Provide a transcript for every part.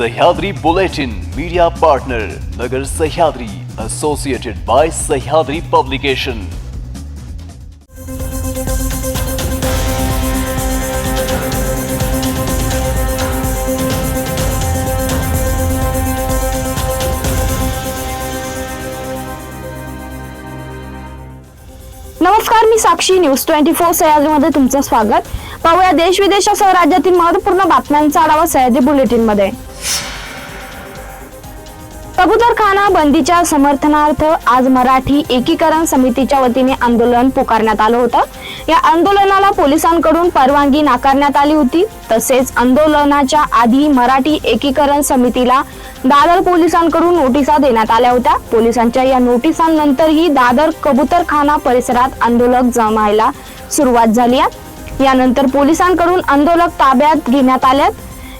Sahyadri bulletin media partner Nagar Sahyadri associated by Sahyadri publication नमस्कार मी Sakshi. News twenty four सह्याद्रीमध्ये तुमचं स्वागत. पाहूया देश विदेशासह राज्यातील महत्त्वपूर्ण बातम्यांचा आढावा सह्याद्री बुलेटिनमध्ये कबूतरखाना बंदीच्या समर्थनार्थ आज मराठी एकीकरण समितीच्या वतीने आंदोलन पुकारण्यात आलं होतं. या आंदोलनाला पोलिसांकडून परवानगी नाकारण्यात आली होती. तसेच आंदोलनाच्या आधी मराठी एकीकरण समितीला दादर पोलिसांकडून नोटिसा देण्यात आल्या होत्या. पोलिसांच्या या नोटिसांनंतरही दादर कबूतरखाना परिसरात आंदोलक जमायला सुरुवात झाली यानंतर पोलिसांकडून आंदोलक ताब्यात घेण्यात आल्यात.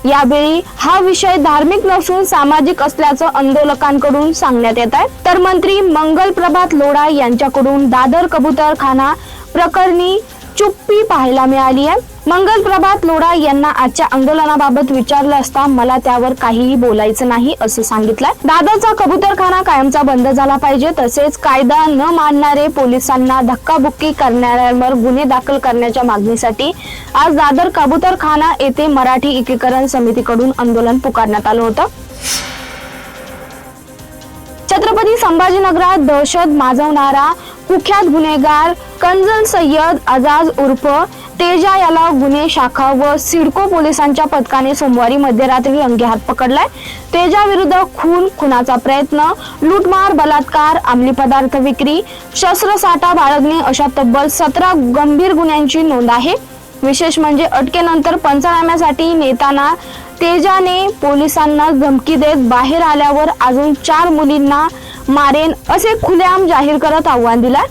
यावेळी हा विषय धार्मिक नसून सामाजिक असल्याचं आंदोलकांकडून सांगण्यात येत आहे. तर मंत्री मंगल प्रभात लोढा यांच्याकडून दादर कबूतरखाना प्रकरणी चुप्पी पाहायला मिळाली आहे. मंगल प्रभात लोढा यांना आजच्या आंदोलनाबाबत विचारलं असता मला त्यावर काहीही बोलायचं नाही असं सांगितलंय दादरचा कबूतरखाना कायमचा बंद झाला पाहिजे. तसेच कायदा न मानणारे पोलिसांना धक्काबुक्की करणाऱ्यांवर गुन्हे दाखल करण्याच्या मागणीसाठी आज दादर कबूतरखाना येथे मराठी एकीकरण समितीकडून आंदोलन पुकारण्यात आलं होतं. छत्रपती संभाजीनगरात दहशत माजवणारा कुख्यात गुन्हेगार कंजल सय्यद आजाज उर्फ तेजा याला गुन्हे शाखा व सिडको पोलिसांच्या पथकाने सोमवारी मध्यरात्री अंगेहात पकडलाय. तेजा विरुद्ध खून खुनाचा प्रयत्न लूटमार बलात्कार अंमली पदार्थ विक्री शस्त्रसाठा बाळगणे अशा तब्बल सतरा गंभीर गुन्ह्यांची नोंद आहे. विशेष म्हणजे अटकेनंतर पंचनाम्यासाठी नेताना तेजाने पोलिसांना धमकी देत बाहेर आल्यावर अजून चार मुलींना मारेन असे खुलेआम जाहीर करत आव्हान दिला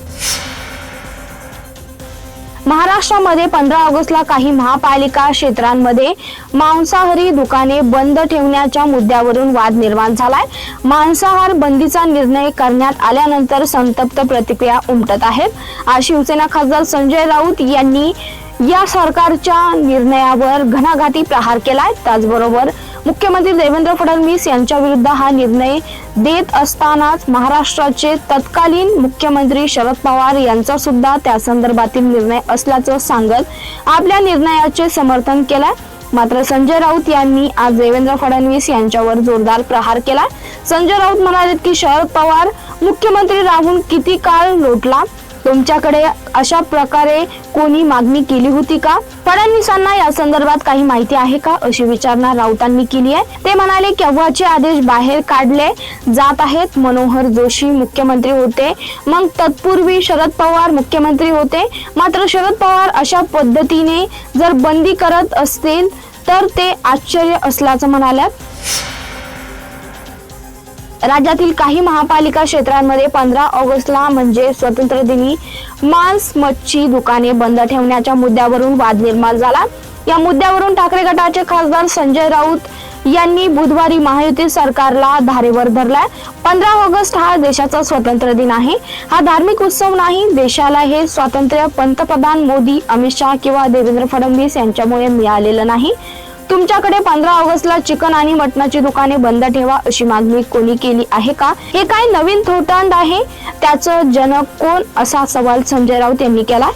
महाराष्ट्रामध्ये पंधरा ऑगस्टला काही महापालिका क्षेत्रांमध्ये मांसाहारी दुकाने बंद ठेवण्याच्या मुद्द्यावरून वाद निर्माण झालाय. मांसाहार बंदीचा निर्णय करण्यात आल्यानंतर संतप्त प्रतिक्रिया उमटत आहेत. आज शिवसेना खासदार संजय राऊत यांनी या सरकारच्या निर्णयावर घणाघाती प्रहार केलाय. त्याचबरोबर मुख्यमंत्री देवेंद्र फडणवीस यांच्या विरुद्ध हा निर्णय देत असतानाच महाराष्ट्राचे तत्कालीन मुख्यमंत्री शरद पवार यांचा सुद्धा त्या संदर्भातील निर्णय असल्याचं सांगत आपल्या निर्णयाचे समर्थन केलं. मात्र संजय राऊत यांनी आज देवेंद्र फडणवीस यांच्यावर जोरदार प्रहार केला. संजय राऊत म्हणाले की शरद पवार मुख्यमंत्री राहून किती काळ लोटला? तुमच्याकडे अशा प्रकारे कोणी मागणी केली होती का? फडणवीसांना या संदर्भात काही माहिती आहे का? अशी विचारणा राऊतांनी केली आहे. ते म्हणाले केव्हाचे आदेश बाहेर काढले जात आहेत. मनोहर जोशी मुख्यमंत्री होते. मग तत्पूर्वी शरद पवार मुख्यमंत्री होते. मात्र शरद पवार अशा पद्धतीने जर बंदी करत असतील तर ते आश्चर्य असल्याचं म्हणाल्यात. राज्यातील काही महापालिका क्षेत्रांमध्ये पंधरा ऑगस्टला म्हणजे स्वतंत्र दिनी मांस मच्छी दुकाने बंद ठेवण्याच्या मुद्द्यावरून वाद निर्माण झाला. या मुद्द्यावरून ठाकरे गटाचे खासदार संजय राऊत यांनी बुधवारी महायुती सरकारला धारेवर धरलाय. पंधरा ऑगस्ट हा देशाचा स्वातंत्र्य दिन आहे. हा धार्मिक उत्सव नाही देशाला हे स्वातंत्र्य पंतप्रधान मोदी अमित शहा किंवा देवेंद्र फडणवीस यांच्यामुळे मिळालेलं नाही. तुमच्याकडे पंधरा ऑगस्टला चिकन आणि मटणाची दुकाने बंद ठेवा अशी मागणी कोणी केली आहे का? हे काय नवीन थोटांड आहे? त्याचं जनक कोण? असा सवाल संजय राऊत यांनी केला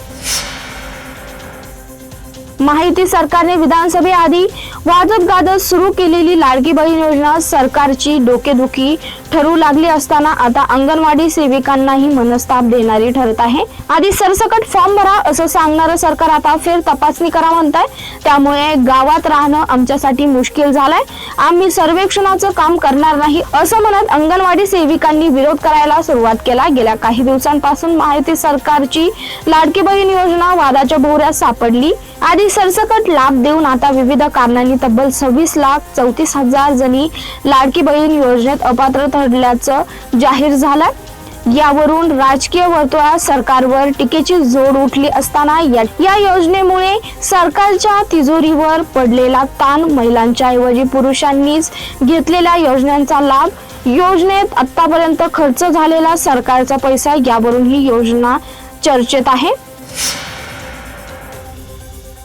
माहिती सरकारने विधानसभेआधी वादत गादत सुरू केलेली लाडकी बहीण योजना सरकारची डोकेदुखी ठरू लागली असताना आता अंगणवाडी सेविकांनाही मनस्ताप देणारी ठरत आहे. आधी सरसकट फॉर्म भरा असं सांगणारं सरकार आता फेर तपासणी करा म्हणताय त्यामुळे गावात राहणं आमच्यासाठी मुश्किल झालंय. आम्ही सर्वेक्षणाचं काम करणार नाही असं म्हणत अंगणवाडी सेविकांनी विरोध करायला सुरुवात केला. गेल्या काही दिवसांपासून माहिती सरकारची लाडकी बहीण योजना वादाच्या भोवऱ्यात सापडली. आधी सरसकट लाभ देऊन आता विविध कारणांनी तब्बल सव्वीस लाख चौतीस हजार जणी लाडकी बहीण योजनेत अपात्र ठरल्याचं जाहीर झालं यावरून राजकीय वर्तुळात सरकारवर टीकेची जोड उठली असताना या या योजनेमुळे सरकारच्या तिजोरीवर पडलेला ताण महिलांच्या ऐवजी पुरुषांनीच घेतलेल्या योजनांचा लाभ. योजनेत आतापर्यंत खर्च झालेला सरकारचा पैसा यावरून ही योजना चर्चेत आहे.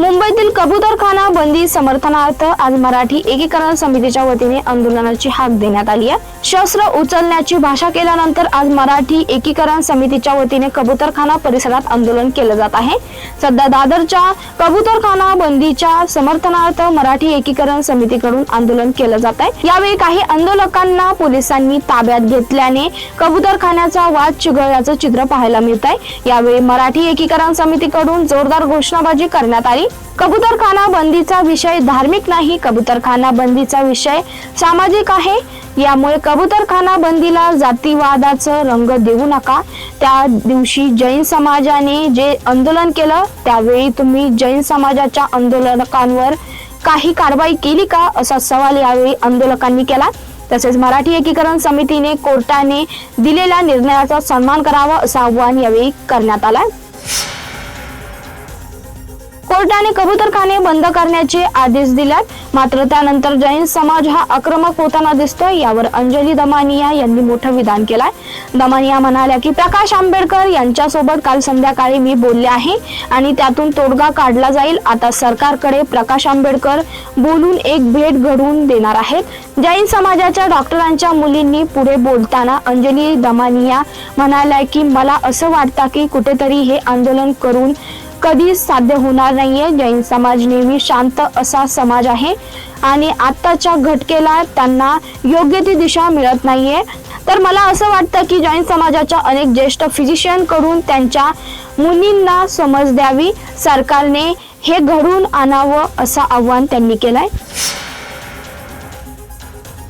मुंबईतील कबूतरखाना बंदी समर्थनार्थ आज मराठी एकीकरण समितीच्या वतीने आंदोलनाची हाक देण्यात आली आहे. शस्त्र उचलण्याची भाषा केल्यानंतर आज मराठी एकीकरण समितीच्या वतीने कबूतरखाना परिसरात आंदोलन केलं जात आहे. सध्या दादरच्या कबूतरखाना बंदीच्या समर्थनार्थ मराठी एकीकरण समितीकडून आंदोलन केलं जात आहे. यावेळी काही आंदोलकांना पोलिसांनी ताब्यात घेतल्याने कबूतरखान्याचा वाद चिघळल्याचं चित्र पाहायला मिळत आहे यावेळी मराठी एकीकरण समितीकडून जोरदार घोषणाबाजी करण्यात आली. कबूतरखाना बंदीचा विषय धार्मिक नाही कबूतरखाना बंदीचा विषय सामाजिक आहे. यामुळे कबूतरखाना बंदीला जातीवादाचं रंग देऊ नका. त्या दिवशी जैन समाजाने जे आंदोलन केलं त्यावेळी तुम्ही जैन समाजाच्या आंदोलकांवर काही कारवाई केली का? असा सवाल यावेळी आंदोलकांनी केला. तसेच मराठी एकीकरण समितीने कोर्टाने दिलेल्या निर्णयाचा सन्मान करावा असं आवाहन यावेळी करण्यात आलं. कोर्टाने कबूतरखाने बंद करण्याचे आदेश दिल्यात. मात्र त्यानंतर जैन समाज हा आक्रमक होताना दिसतोय यावर अंजली दमानिया यांनी मोठं विधान केलंय. दमानिया म्हणाल्या की प्रकाश आंबेडकर यांच्यासोबत काल संध्याकाळी मी बोलले आहे आणि त्यातून तोडगा काढला जाईल. आता सरकारकडे प्रकाश आंबेडकर बोलून एक भेट घडवून देणार आहेत. जैन समाजाच्या डॉक्टरांच्या मुलींनी पुढे बोलताना अंजली दमानिया म्हणाल्या की मला असं वाटतं की कुठेतरी हे आंदोलन करून कधीच साध्य होणार नाहीये. जैन समाज नेहमी शांत असा समाज आहे. आणि आत्ताच्या घटकेला त्यांना योग्य ती दिशा मिळत नाहीये. तर मला असं वाटतं की जैन समाजाच्या अनेक ज्येष्ठ फिजिशियन करून त्यांच्या मुलींना समज द्यावी. सरकारने हे घडून आणावं असं आव्हान त्यांनी केलंय.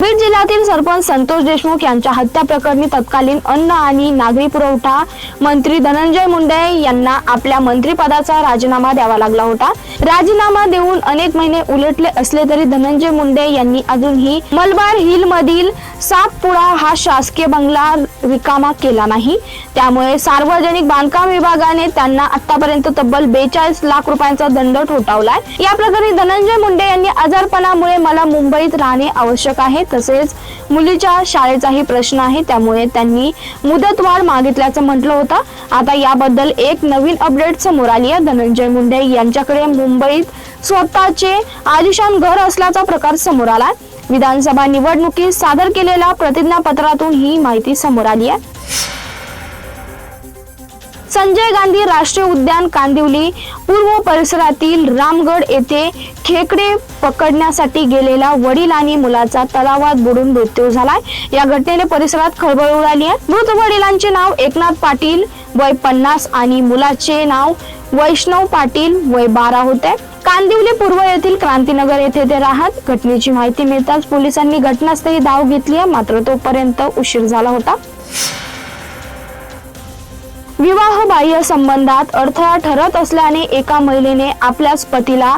बीड जिल्ह्यातील सरपंच संतोष देशमुख यांच्या हत्या प्रकरणी तत्कालीन अन्न आणि नागरी पुरवठा मंत्री धनंजय मुंडे यांना आपल्या मंत्रिपदाचा राजीनामा द्यावा लागला होता. राजीनामा देऊन अनेक महिने उलटले असले तरी धनंजय मुंडे यांनी अजूनही मलबार हिल मधील सातपुडा हा शासकीय बंगला रिकामा केला नाही. त्यामुळे सार्वजनिक बांधकाम विभागाने त्यांना आतापर्यंत तब्बल बेचाळीस लाख रुपयांचा दंड ठोठावलाय. या प्रकरणी धनंजय मुंडे यांनी आजारपणामुळे मला मुंबईत राहणे आवश्यक आहे. तसेच मुलीच्या शाळेचाही प्रश्न आहे त्यामुळे त्यांनी मुदतवाढ मागितल्याचं म्हटलं होतं. आता याबद्दल एक नवीन अपडेट समोर आली आहे. धनंजय मुंडे यांच्याकडे मुंबईत स्वतःचे आलिशान घर असल्याचा प्रकार समोर आला विधानसभा निवडणुकीत सादर केलेल्या प्रतिज्ञापत्रातून ही माहिती समोर आली आहे. संजय गांधी राष्ट्रीय उद्यान कांदिवली पूर्व परिसरातील रामगड येथे खेकडे पकडण्यासाठी गेलेला वडील आणि मुलाचा तलावात बुडून मृत्यू झालाय. या घटनेने परिसरात खळबळ उडाली आहे. मृत वडिलांचे नाव एकनाथ पाटील वय पन्नास आणि मुलाचे नाव वैष्णव पाटील वय बारा होते. कांदिवली पूर्व येथील क्रांतीनगर येथे ते राहत. घटनेची माहिती मिळताच पोलिसांनी घटनास्थळी धाव घेतली आहे. मात्र तोपर्यंत उशीर झाला होता. विवाह बाह्य संबंधात अडथळा ठरत असल्याने एका महिलेने आपल्याच पतीला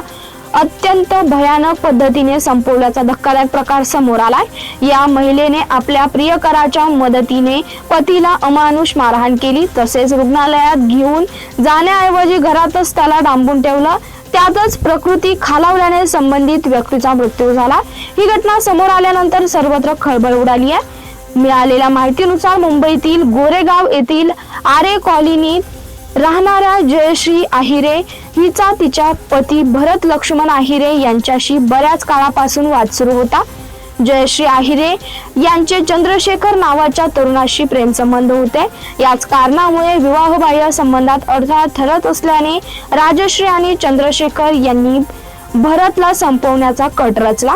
अत्यंत भयानक पद्धतीने संपवल्याचा धक्कादायक प्रकार समोर आलाय. या महिलेने आपल्या प्रियकराच्या मदतीने पतीला अमानुष मारहाण केली. तसेच रुग्णालयात घेऊन जाण्याऐवजी घरातच त्याला डांबून ठेवलं. त्यातच प्रकृती खालावल्याने संबंधित व्यक्तीचा मृत्यू झाला. ही घटना समोर आल्यानंतर सर्वत्र खळबळ उडाली आहे. मिळालेल्या माहितीनुसार मुंबईतील गोरेगाव येथील आरे कॉलनीत राहणाऱ्या जयश्री आहिरे हिचा तिच्या पती भरत लक्ष्मण आहिरे यांच्याशी बऱ्याच काळापासून वाद सुरू होता. जयश्री आहिरे यांचे चंद्रशेखर नावाच्या तरुणाशी प्रेमसंबंध होते. याच कारणामुळे विवाहबाह्य संबंधात अडथळा ठरत असल्याने राजश्री आणि चंद्रशेखर यांनी भरतला संपवण्याचा कट रचला.